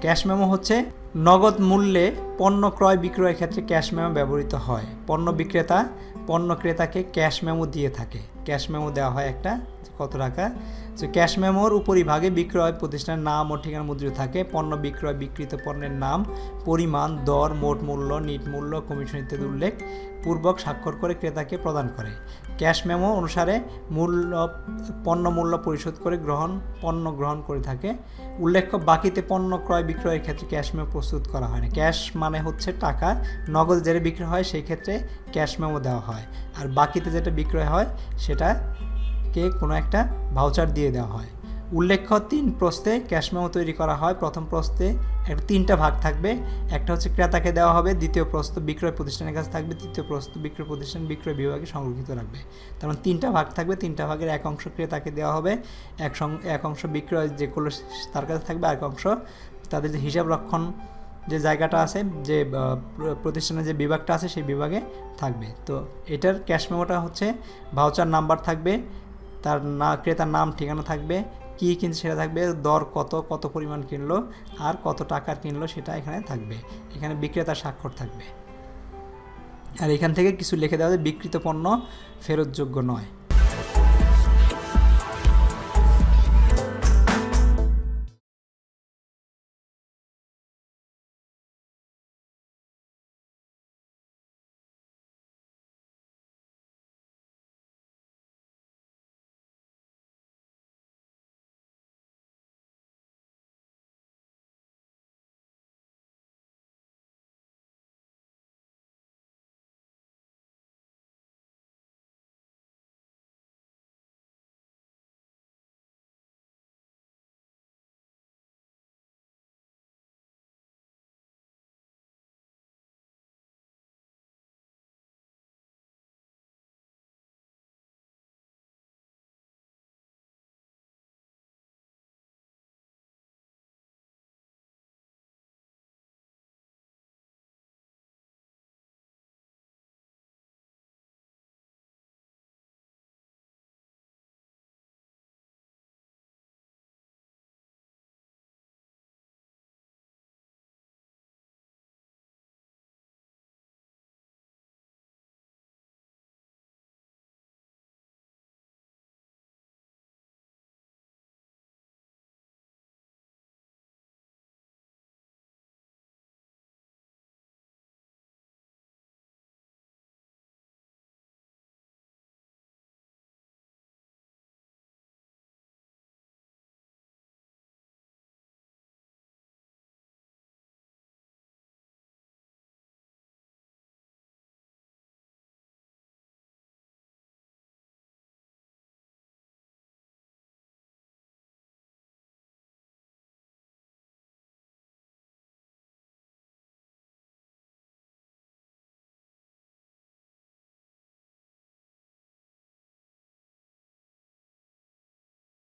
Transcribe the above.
Cash memo হচ্ছে নগদ মূল্যে পণ্য ক্রয় বিক্রয়ের ক্ষেত্রে ক্যাশ মেমো ব্যবহৃত হয়। পণ্য বিক্রেতা পণ্য ক্রেতাকে ক্যাশ মেমো দিয়ে থাকে। ক্যাশ মেমো দেওয়া হয় একটা কত টাকা? তো ক্যাশ মেমোর উপরিভাগে বিক্রয় প্রতিষ্ঠানের নাম ও ঠিকানা মুদ্রিত থাকে। পণ্য বিক্রয় বিক্রিত পণ্যের নাম, পরিমাণ, দর, মোট মূল্য, নিট মূল্য, কমিশন ইত্যাদি উল্লেখ পূর্বক স্বাক্ষর করে ক্রেতাকে প্রদান করে। ক্যাশ মেমো অনুসারে মূল্য, পণ্য মূল্য পরিশোধ করে গ্রহণ, পণ্য গ্রহণ করে থাকে। উল্লেখ্য, বাকিতে পণ্য ক্রয় বিক্রয়ের ক্ষেত্রে ক্যাশ মেমো প্রস্তুত করা হয় না। ক্যাশ মানে হচ্ছে টাকা, নগদ যেটা বিক্রয় হয়, সেই ক্ষেত্রে ক্যাশ মেমো দেওয়া হয়। আর বাকিতে যেটা বিক্রয় হয় সেটাকে কোনো একটা ভাউচার দিয়ে দেওয়া হয়। উল্লেখ্য, তিন প্রস্তে ক্যাশ মেমো তৈরি করা হয়। প্রথম প্রস্তে একটা তিনটা ভাগ থাকবে। একটা হচ্ছে ক্রেতাকে দেওয়া হবে, দ্বিতীয় প্রস্ত বিক্রয় প্রতিষ্ঠানের কাছে থাকবে, তৃতীয় প্রস্ত বিক্রয় প্রতিষ্ঠান বিক্রয় বিভাগে সংরক্ষিত রাখবে। তার মানে তিনটা ভাগ থাকবে, তিনটা ভাগের এক অংশ ক্রেতাকে দেওয়া হবে, এক এক অংশ বিক্রয় যে যেগুলো তার কাছে থাকবে, আর এক অংশ তাদের যে হিসাব রক্ষণ যে জায়গাটা আছে, যে প্রতিষ্ঠানের যে বিভাগটা আছে, সেই বিভাগে থাকবে। তো এটার ক্যাশ মেমোটা হচ্ছে ভাউচার নাম্বার থাকবে তার না, ক্রেতার নাম, ঠিকানা থাকবে, কী কিনছে সেটা থাকবে, দর কত কত পরিমাণ কিনলো আর কত টাকার কিনলো সেটা এখানে থাকবে। এখানে বিক্রেতার স্বাক্ষর থাকবে। আর এখান থেকে কিছু লিখে দেওয়া যায় বিক্রিত পণ্য ফেরতযোগ্য নয়।